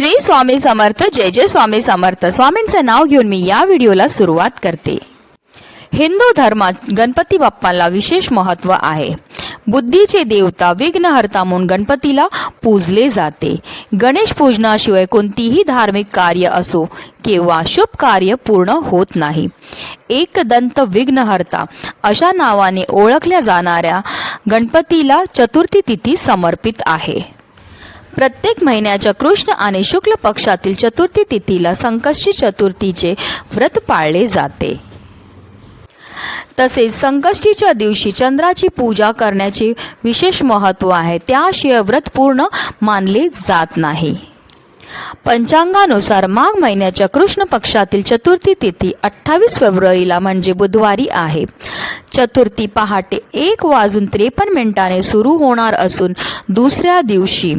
श्री स्वामी समर्थ जय जय स्वामी समर्थ. स्वामींचं नाव घेऊन मी या व्हिडिओला सुरुवात करते. हिंदू धर्मात गणपती बाप्पाला विशेष महत्त्व आहे. बुद्धीचे देवता विघ्नहर्ता म्हणून गणपतीला पूजले जाते. गणेश पूजनाशिवाय कोणतीही धार्मिक कार्य असो किंवा शुभ कार्य पूर्ण होत नाही. एकदंत विघ्नहर्ता अशा नावाने ओळखल्या जाणाऱ्या गणपतीला चतुर्थी तिथी समर्पित आहे. प्रत्येक महिन्याच्या कृष्ण आणि शुक्ल पक्षातील चतुर्थी तिथीला संकष्टी चतुर्थीचे व्रत पाळले जाते. तसेच संकष्टीच्या दिवशी चंद्राची पूजा करण्याचे विशेष महत्त्व आहे. त्याशिवाय व्रत पूर्ण मानले जात नाही. पंचांगानुसार माघ महिन्याच्या कृष्ण पक्षातील चतुर्थी तिथी अठ्ठावीस फेब्रुवारीला म्हणजे बुधवारी आहे. चतुर्थी पहाटे एक वाजून त्रेपन्न मिनिटाने सुरू होणार असून दुसऱ्या दिवशी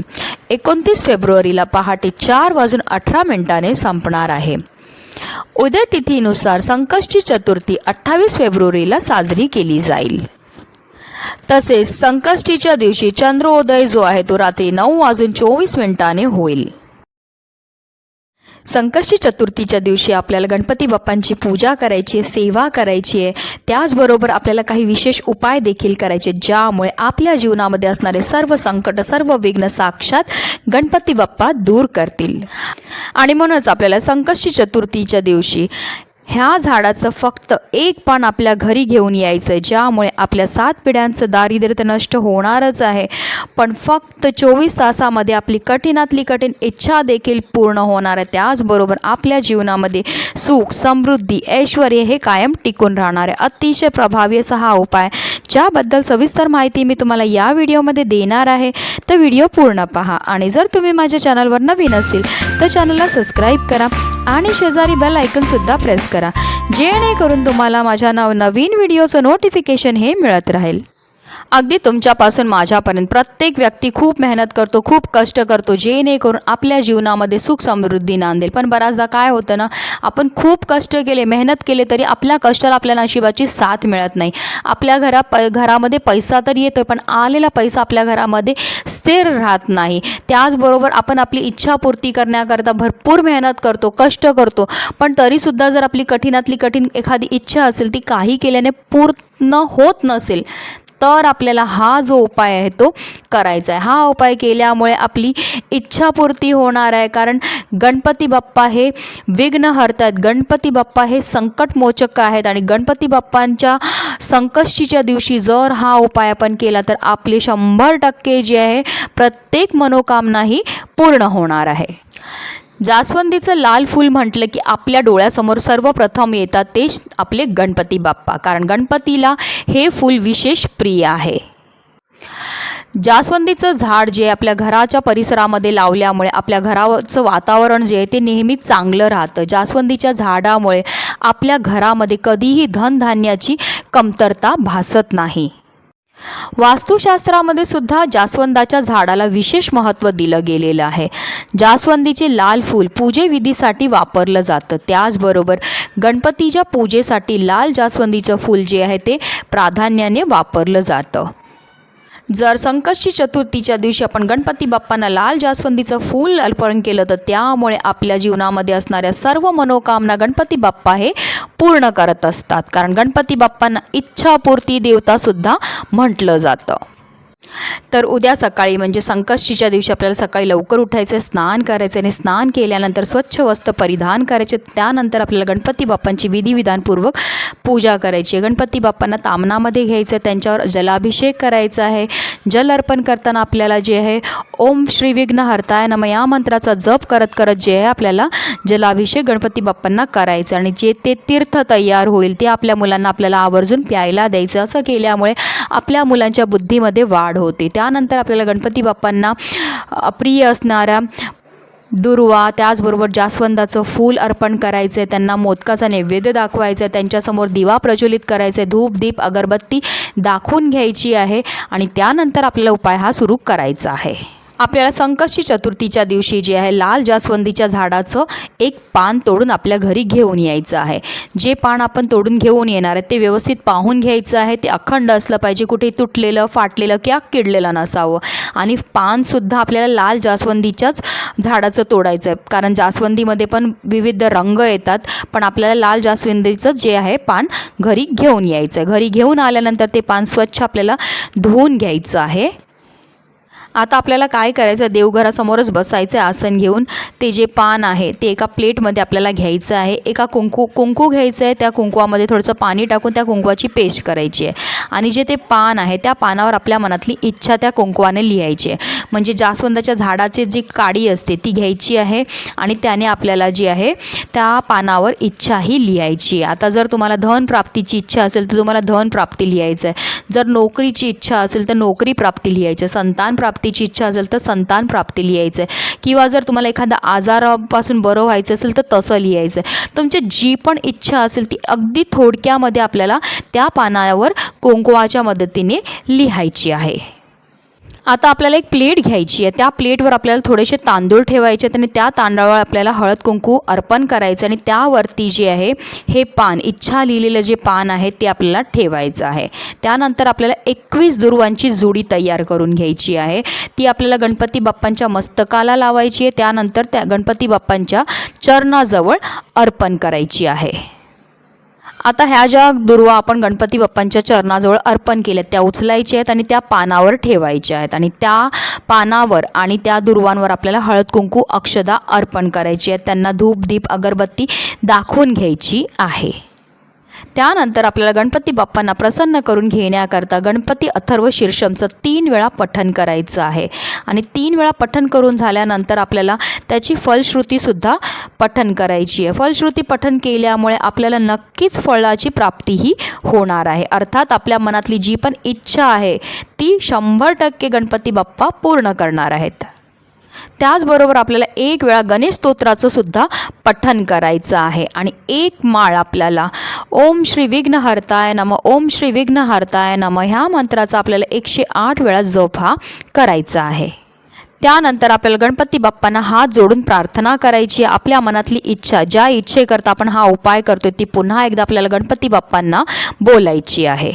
एकोणतीस फेब्रुवारीला पहाटे चार वाजून अठरा मिनिटाने संपणार आहे. उद्या तिथीनुसार संकष्टी चतुर्थी अठ्ठावीस फेब्रुवारीला साजरी केली जाईल. तसेच संकष्टीच्या दिवशी चंद्रोदय जो आहे तो रात्री नऊ वाजून चोवीस मिनिटाने होईल. संकष्टी चतुर्थीच्या दिवशी आपल्याला गणपती बाप्पांची पूजा करायची आहे सेवा करायची आहे. त्याचबरोबर आपल्याला काही विशेष उपाय देखील करायचे ज्यामुळे आपल्या जीवनामध्ये असणारे सर्व संकट सर्व विघ्न साक्षात गणपती बाप्पा दूर करतील. आणि म्हणूनच आपल्याला संकष्टी चतुर्थीच्या दिवशी ह्या झाडाचं फक्त एक पान आपल्या घरी घेऊन यायचं ज्यामुळे आपल्या सात पिढ्यांचं दारिद्र्य तर नष्ट होणारच आहे. पण फक्त चोवीस तासामध्ये आपली कठीणातली कठीण इच्छा देखील पूर्ण होणार आहे. त्याचबरोबर आपल्या जीवनामध्ये सुख समृद्धी ऐश्वर हे कायम टिकून राहणार आहे. अतिशय प्रभावी असा हा उपाय ज्याबद्दल सविस्तर माहिती मी तुम्हाला या व्हिडिओमध्ये देणार आहे. तर व्हिडिओ पूर्ण पहा आणि जर तुम्ही माझ्या चॅनलवर नवीन असतील तर चॅनलला सबस्क्राईब करा आणि शेजारी बेल आयकनसुद्धा प्रेस करा. जेणेकरून तुम्हाला माझ्या नव नवीन व्हिडिओचं नोटिफिकेशन हे मिळत राहील. अगदी तुमच्यापासून माझ्यापर्यंत. प्रत्येक व्यक्ती खूप मेहनत करतो खूप कष्ट करतो जेणेकरून आपल्या जीवनामध्ये सुख समृद्धी नांदेल. पण बऱ्याचदा काय होतं ना आपण खूप कष्ट केले मेहनत केले तरी आपल्या कष्टाला आपल्या नशिबाची साथ मिळत नाही. आपल्या घरा प घरामध्ये पैसा तर येतो पण आलेला पैसा आपल्या घरामध्ये स्थिर राहत नाही. त्याचबरोबर आपण आपली इच्छापूर्ती करण्याकरता भरपूर मेहनत करतो कष्ट करतो. पण तरीसुद्धा जर आपली कठीणातली कठीण एखादी इच्छा असेल ती काही केल्याने पूर्ण होत नसेल तर आपल्याला हा जो उपाय आहे तो करायचा आहे. हा उपाय केल्यामुळे आपली इच्छापूर्ती होणार आहे. कारण गणपती बाप्पा हे विघ्न हरतात. गणपती बाप्पा हे संकटमोचक आहेत. आणि गणपती बाप्पांच्या संकष्टीच्या दिवशी जर हा उपाय आपण केला तर आपली शंभर टक्के जे आहे प्रत्येक मनोकामना ही पूर्ण होणार आहे. जास्वंदीचं लाल फूल म्हटलं की आपल्या डोळ्यासमोर सर्वप्रथम येतात ते आपले गणपती बाप्पा. कारण गणपतीला हे फूल विशेष प्रिय आहे. जास्वंदीचं झाड जे आपल्या घराच्या परिसरामध्ये लावल्यामुळे आपल्या घराचं वातावरण जे आहे ते नेहमी चांगलं राहतं. जास्वंदीच्या झाडामुळे आपल्या घरामध्ये कधीही धनधान्याची कमतरता भासत नाही. वास्तुशास्त्रामध्ये सुद्धा जास्वंदाच्या झाडाला विशेष महत्त्व दिलं गेलेलं आहे. जास्वंदीचे लाल फूल पूजेविधीसाठी वापरलं जातं. त्याचबरोबर गणपतीच्या पूजेसाठी लाल जास्वंदीचं फूल जे आहे ते प्राधान्याने वापरलं जातं. जर संकष्टी चतुर्थीच्या दिवशी आपण गणपती बाप्पांना लाल जास्वंदीचं फूल अर्पण केलं तर त्यामुळे आपल्या जीवनामध्ये असणाऱ्या सर्व मनोकामना गणपती बाप्पा हे पूर्ण करत असतात. कारण गणपती बाप्पांना इच्छापूर्ती देवतासुद्धा म्हटलं जातं. तर उद्या सकाळी म्हणजे संकष्टीच्या दिवशी आपल्याला सकाळी लवकर उठायचं स्नान करायचं आणि स्नान केल्यानंतर स्वच्छ वस्त्र परिधान करायचे त्यानंतर आपल्याला गणपती बाप्पांची विधिविधानपूर्वक पूजा करायची आहे. गणपती बाप्पांना तामनामध्ये घ्यायचं आहे त्यांच्यावर जलाभिषेक करायचा आहे. जल अर्पण करताना आपल्याला जे आहे ओम श्री विघ्न हरताय नम या मंत्राचा जप करत करत जे आहे आपल्याला जलाभिषेक गणपती बाप्पांना करायचं आणि जे ते तीर्थ तयार होईल ते आपल्या मुलांना आपल्याला आवर्जून प्यायला द्यायचं. असं केल्यामुळे आपल्या मुलांच्या बुद्धीमध्ये वाढ होते. त्यानंतर आपल्याला गणपती बाप्पांना अप्रिय असणाऱ्या दुर्वा त्याचबरोबर जास्वंदाचं फूल अर्पण करायचं आहे त्यांना मोदकाचा नैवेद्य दाखवायचा आहे त्यांच्यासमोर दिवा प्रज्वलित करायचा आहे धूप दीप अगरबत्ती दाखवून घ्यायची आहे आणि त्यानंतर आपल्याला उपाय हा सुरू करायचा आहे. आपल्याला संकष्टी चतुर्थीच्या दिवशी जे आहे लाल जास्वंदीच्या झाडाचं एक पान तोडून आपल्या घरी घेऊन यायचं आहे. जे पान आपण तोडून घेऊन येणार आहे ते व्यवस्थित पाहून घ्यायचं आहे. ते अखंड असलं पाहिजे कुठे तुटलेलं फाटलेलं किंवा किडलेलं नसावं. आणि पानसुद्धा आपल्याला लाल जास्वंदीच्याच झाडाचं तोडायचं आहे. कारण जास्वंदीमध्ये पण विविध रंग येतात पण आपल्याला लाल जास्वंदीचं जे आहे पान घरी घेऊन यायचं आहे. घरी घेऊन आल्यानंतर ते पान स्वच्छ आपल्याला धुवून घ्यायचं आहे. आता आपल्याला काय करायचं? देवघरासमोरच बसायचं आहे आसन घेऊन. ते जे पान आहे ते एका प्लेटमध्ये आपल्याला घ्यायचं आहे. एका कुंकू कुंकू घ्यायचं आहे. त्या कुंकवामध्ये थोडंसं पाणी टाकून त्या कुंकवाची पेस्ट करायची आहे. आणि जे ते पान आहे त्या पानावर आपल्या मनातली इच्छा त्या कुंकवाने लिहायची आहे. म्हणजे जास्वंदाच्या झाडाची जी काडी असते ती घ्यायची आहे आणि त्याने आपल्याला जी आहे त्या पानावर इच्छाही लिहायची आहे. आता जर तुम्हाला धन प्राप्तीची इच्छा असेल तर तुम्हाला धन प्राप्ती लिहायचं आहे. जर नोकरीची इच्छा असेल तर नोकरी प्राप्ती लिहायचं आहे. संतान प्राप्तीची इच्छा असेल तर संतान प्राप्ती लिहायचं आहे किंवा जर तुम्हाला एखादा आजारापासून बरं व्हायचं असेल तर तसं लिहायचं आहे तुमची जी पण इच्छा असेल ती अगदी थोडक्यामध्ये आपल्याला त्या पानावर कोंकवाच्या मदतीने लिहायची आहे. आता आपल्याला एक प्लेट घ्यायची आहे. त्या प्लेटवर आपल्याला थोडेसे तांदूळ ठेवायचे आहेत आणि त्या तांदळावर आपल्याला हळद कुंकू अर्पण करायचं आणि त्यावरती जे आहे हे पान इच्छा लिहिलेलं जे पान आहे ते आपल्याला ठेवायचं आहे. त्यानंतर आपल्याला एकवीस दुर्वांची जोडी तयार करून घ्यायची आहे. ती आपल्याला गणपती बाप्पांच्या मस्तकाला लावायची आहे. त्यानंतर त्या गणपती बाप्पांच्या चरणाजवळ अर्पण करायची आहे. आता ह्या ज्या दुर्वा आपण गणपती बाप्पांच्या चरणाजवळ अर्पण केल्या त्या उचलायच्या आहेत आणि त्या पानावर ठेवायच्या आहेत. आणि त्या पानावर आणि त्या दुर्वांवर आपल्याला हळद कुंकू अक्षदा अर्पण करायची आहेत. त्यांना धूप दीप अगरबत्ती दाखवून घ्यायची आहे. त्यानंतर आपल्याला गणपती बाप्पांना प्रसन्न करून घेण्याकरता गणपती अथर्व शीर्षमचं तीन वेळा पठन करायचं आहे. आणि तीन वेळा पठन करून झाल्यानंतर आपल्याला त्याची फलश्रुतीसुद्धा पठन करायची आहे. फलश्रुती पठन केल्यामुळे आपल्याला नक्कीच फळाची प्राप्तीही होणार आहे. अर्थात आपल्या मनातली जी पण इच्छा आहे ती शंभर टक्के गणपती बाप्पा पूर्ण करणार आहेत. त्याचबरोबर आपल्याला एक वेळा गणेश स्तोत्राचं सुद्धा पठन करायचं आहे. आणि एक माळ आपल्याला ओम श्री विघ्नहर्ताय नम ओम श्री विघ्नहर्ताय नम ह्या मंत्राचा आपल्याला एकशे आठ वेळा जप हा करायचा आहे. त्यानंतर आपल्याला गणपती बाप्पांना हात जोडून प्रार्थना करायची आहे. आपल्या मनातली इच्छा ज्या इच्छेकरता आपण हा उपाय करतोय ती पुन्हा एकदा आपल्याला गणपती बाप्पांना बोलायची आहे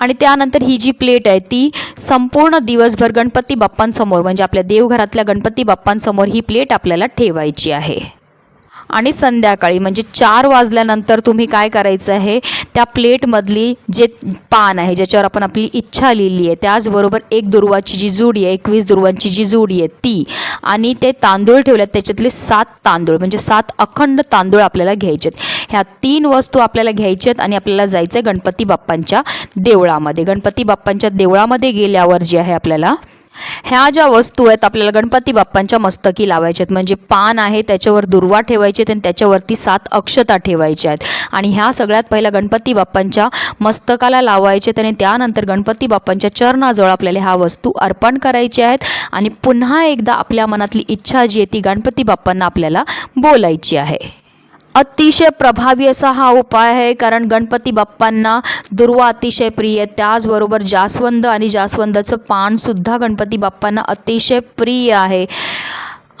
आणि त्यानंतर ही जी प्लेट आहे ती संपूर्ण दिवसभर गणपती बाप्पांसमोर म्हणजे आपल्या देवघरातल्या गणपती बाप्पांसमोर ही प्लेट आपल्याला ठेवायची आहे आणि संध्याकाळी म्हणजे चार वाजल्यानंतर तुम्ही काय करायचं आहे त्या प्लेटमधली जे पान आहे ज्याच्यावर आपण आपली इच्छा लिहिली आहे त्याचबरोबर एक दुर्वाची जी जोडी आहे एकवीस दुर्वांची जी जोडी आहे ती आणि ते तांदूळ ठेवल्यात त्याच्यातले सात तांदूळ म्हणजे सात अखंड तांदूळ आपल्याला घ्यायचे आहेत. ह्या तीन वस्तू आपल्याला घ्यायच्या आहेत आणि आपल्याला जायचं आहे गणपती बाप्पांच्या देवळामध्ये. गणपती बाप्पांच्या देवळामध्ये गेल्यावर जे आहे आपल्याला ह्या ज्या वस्तू आहेत आपल्याला गणपती बाप्पांच्या मस्तकी लावायच्या आहेत. म्हणजे पान आहे त्याच्यावर दुर्वा ठेवायचे आहेत आणि त्याच्यावरती सात अक्षता ठेवायच्या आहेत. आणि ह्या सगळ्यात पहिल्या गणपती बाप्पांच्या मस्तकाला लावायचे आहेत आणि त्यानंतर गणपती बाप्पांच्या चरणाजवळ आपल्याला ह्या वस्तू अर्पण करायच्या आहेत. आणि पुन्हा एकदा आपल्या मनातली इच्छा जी आहे ती गणपती बाप्पांना आपल्याला बोलायची आहे. अतिशय प्रभावी असा हा उपाय आहे कारण गणपती बाप्पांना दुर्वा अतिशय प्रिय आहे. त्याचबरोबर जास्वंद आणि जास्वंदाचं पानसुद्धा गणपती बाप्पांना अतिशय प्रिय आहे.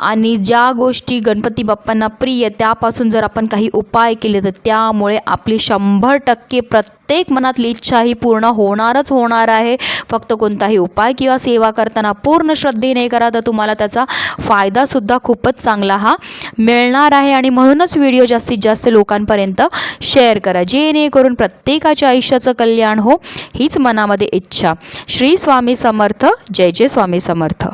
आणि ज्या गोष्टी गणपती बाप्पांना प्रिय त्यापासून जर आपण काही उपाय केले तर त्यामुळे आपली शंभर टक्के प्रत्येक मनातली इच्छा ही पूर्ण होणारच होणार आहे. फक्त कोणताही उपाय किंवा सेवा करताना पूर्ण श्रद्धेने करा तर तुम्हाला त्याचा फायदासुद्धा खूपच चांगला हा मिळणार आहे. आणि म्हणूनच व्हिडिओ जास्तीत जास्त लोकांपर्यंत शेअर करा जेणेकरून प्रत्येकाच्या आयुष्याचं कल्याण हो हीच मनामध्ये इच्छा. श्री स्वामी समर्थ जय जय स्वामी समर्थ.